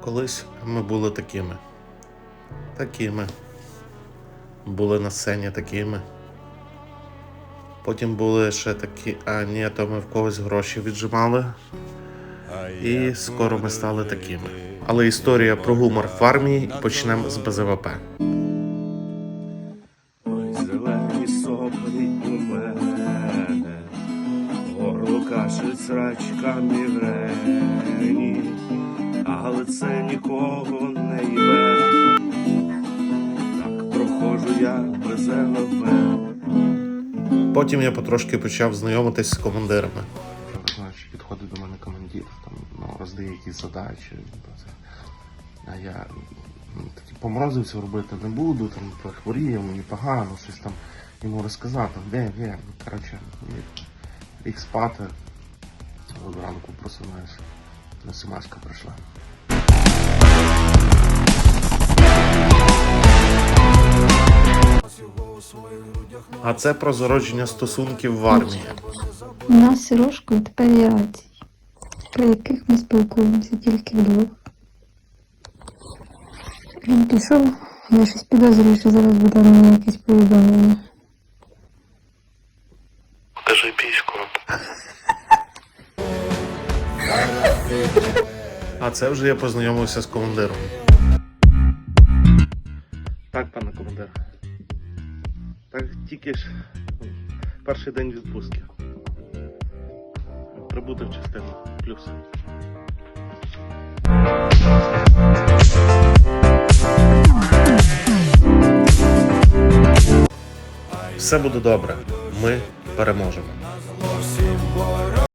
Колись ми були такими. Такими. Були на сцені такими. Потім були ще такі, а ні, то ми в когось гроші віджимали. І скоро ми стали такими. Але історія про гумор в армії почнемо з БЗВП. Ой, зелені соплі у мене, горло кашель, срачка, мігрені, але це нікого не йме. Так проходжу я без ЛВ. Потім я потрошки почав знайомитись з командирами. Значить, підходить до мене командир, там ну, роздає якісь задачі. А я ну, таки поморозився робити не буду, там прихворію, мені погано, щось там йому розказав, там де, де. Коротше, ліг, ліг спати. Ранку просинаюся. Смс-ка прийшла. А це про зародження стосунків в армії. У нас з Сірошкою тепер є рації, при яких ми спілкуємося тільки вдвох. Він пішов, я щось підозрюю, що зараз буде мені якесь повідомлення. Покажи піську. А це вже я познайомився з командиром. Так, пане командир. Так тільки ж ну, перший день відпустки. Прибути в частину. Плюс. Все буде добре. Ми переможемо.